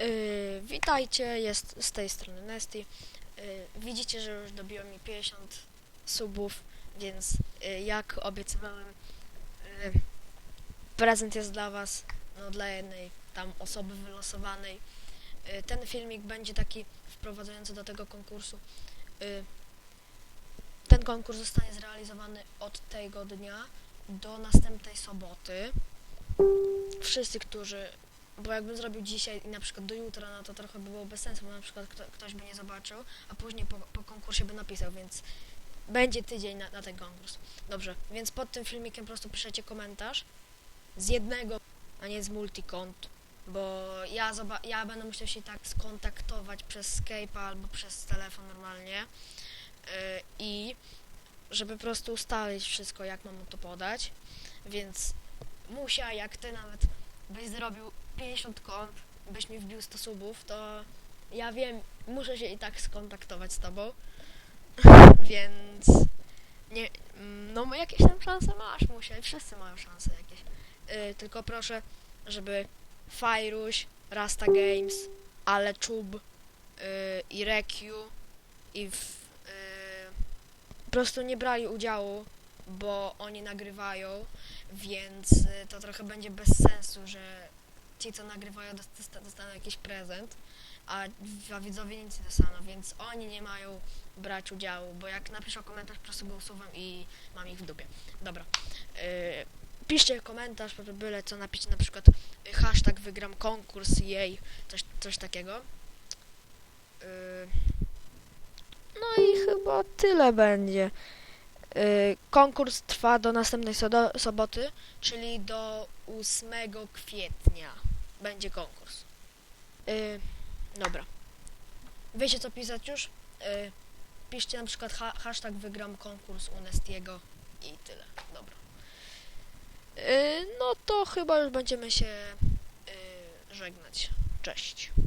Yy, witajcie, jest z tej strony Nesty. Yy, widzicie, że już dobiło mi 50 subów, więc yy, jak obiecywałem, yy, prezent jest dla Was, no dla jednej tam osoby wylosowanej. Yy, ten filmik będzie taki wprowadzający do tego konkursu. Yy, ten konkurs zostanie zrealizowany od tego dnia do następnej soboty. Wszyscy, którzy bo jakbym zrobił dzisiaj i na przykład do jutra, no to trochę by było bez sensu, bo na przykład kto, ktoś by nie zobaczył, a później po, po konkursie by napisał, więc będzie tydzień na, na ten konkurs. Dobrze, więc pod tym filmikiem po prostu piszecie komentarz z jednego, a nie z multikont, bo ja, ja będę musiał się tak skontaktować przez Skype'a albo przez telefon normalnie yy, i żeby po prostu ustalić wszystko, jak mam to podać, więc Musia, jak ty nawet byś zrobił 50 kont, byś mi wbił 100 subów, to ja wiem, muszę się i tak skontaktować z tobą, więc nie, no jakieś tam szanse masz, Musia, i wszyscy mają szanse jakieś. Yy, tylko proszę, żeby Fajruś, Rasta Games, Ale Czub yy, i Rekiu i w, yy, po prostu nie brali udziału, bo oni nagrywają, więc y, to trochę będzie bez sensu, że ci, co nagrywają, dosta- dostaną jakiś prezent, a, a widzowie nic nie dostaną, więc oni nie mają brać udziału, bo jak napiszą komentarz, po prostu go usuwam i mam ich w dupie. Dobra. Y, piszcie komentarz, po- byle co napiszcie, na przykład y, hashtag wygram konkurs, jej, coś, coś takiego. Y, no i chyba tyle będzie. Y, konkurs trwa do następnej soboty, czyli do 8 kwietnia będzie konkurs. Y, dobra. Wiecie co pisać już? Y, piszcie na przykład ha- hashtag wygram konkurs u Nestiego i tyle. Dobra. Y, no to chyba już będziemy się y, żegnać. Cześć.